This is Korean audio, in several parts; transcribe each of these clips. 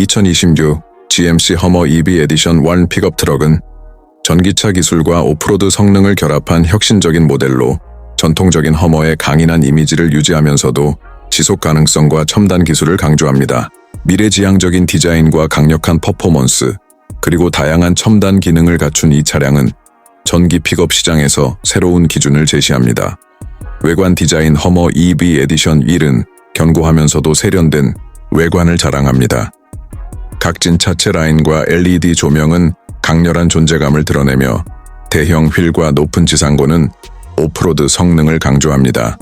2026 GMC 허머 EV 에디션 1 픽업 트럭은 전기차 기술과 오프로드 성능을 결합한 혁신적인 모델로 전통적인 허머의 강인한 이미지를 유지하면서도 지속 가능성과 첨단 기술을 강조합니다. 미래지향적인 디자인과 강력한 퍼포먼스, 그리고 다양한 첨단 기능을 갖춘 이 차량은 전기 픽업 시장에서 새로운 기준을 제시합니다. 외관 디자인 허머 EV 에디션 1은 견고하면서도 세련된 외관을 자랑합니다. 각진 차체 라인과 LED 조명은 강렬한 존재감을 드러내며 대형 휠과 높은 지상고는 오프로드 성능을 강조합니다.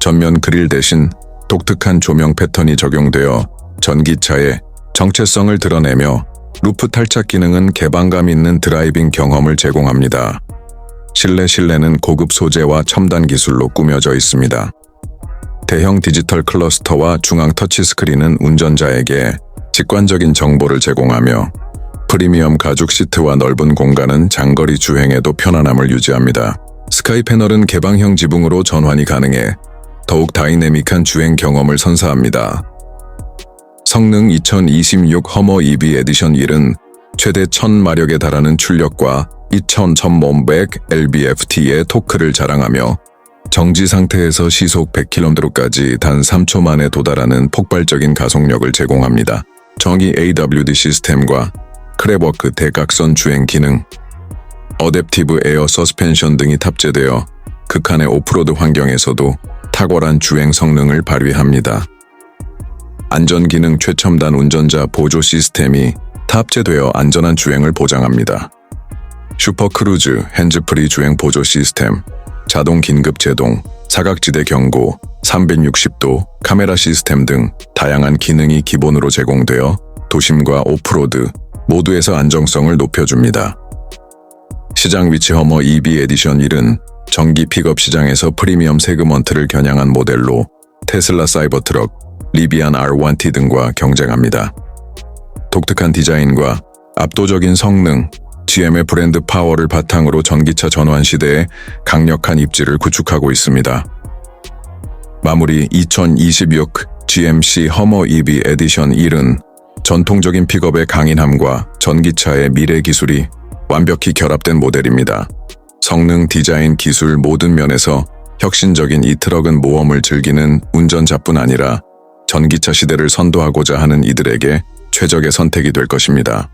전면 그릴 대신 독특한 조명 패턴이 적용되어 전기차의 정체성을 드러내며 루프 탈착 기능은 개방감 있는 드라이빙 경험을 제공합니다. 실내 실내는 고급 소재와 첨단 기술로 꾸며져 있습니다. 대형 디지털 클러스터와 중앙 터치스크린은 운전자에게 직관적인 정보를 제공하며 프리미엄 가죽 시트와 넓은 공간은 장거리 주행에도 편안함을 유지합니다. 스카이 패널은 개방형 지붕으로 전환이 가능해 더욱 다이내믹한 주행 경험을 선사합니다. 성능 2026 허머 EV 에디션 1은 최대 1000마력에 달하는 출력과 2100 lbft의 토크를 자랑하며 정지 상태에서 시속 100km까지 단 3초 만에 도달하는 폭발적인 가속력을 제공합니다. 정의 AWD 시스템과 크랩워크 대각선 주행 기능, 어댑티브 에어 서스펜션 등이 탑재되어 극한의 오프로드 환경에서도 탁월한 주행 성능을 발휘합니다. 안전 기능 최첨단 운전자 보조 시스템이 탑재되어 안전한 주행을 보장합니다. 슈퍼 크루즈 핸즈프리 주행 보조 시스템, 자동 긴급 제동, 사각지대 경고, 360도 카메라 시스템 등 다양한 기능이 기본으로 제공되어 도심과 오프로드 모두에서 안정성을 높여줍니다. 시장 위치 허머 EV 에디션 1은 전기 픽업 시장에서 프리미엄 세그먼트를 겨냥한 모델로 테슬라 사이버트럭, 리비안 R1T 등과 경쟁합니다. 독특한 디자인과 압도적인 성능, GM의 브랜드 파워를 바탕으로 전기차 전환 시대에 강력한 입지를 구축하고 있습니다. 마무리 2026 GMC 허머 EV 에디션 1은 전통적인 픽업의 강인함과 전기차의 미래 기술이 완벽히 결합된 모델입니다. 성능, 디자인, 기술 모든 면에서 혁신적인 이 트럭은 모험을 즐기는 운전자뿐 아니라 전기차 시대를 선도하고자 하는 이들에게 최적의 선택이 될 것입니다.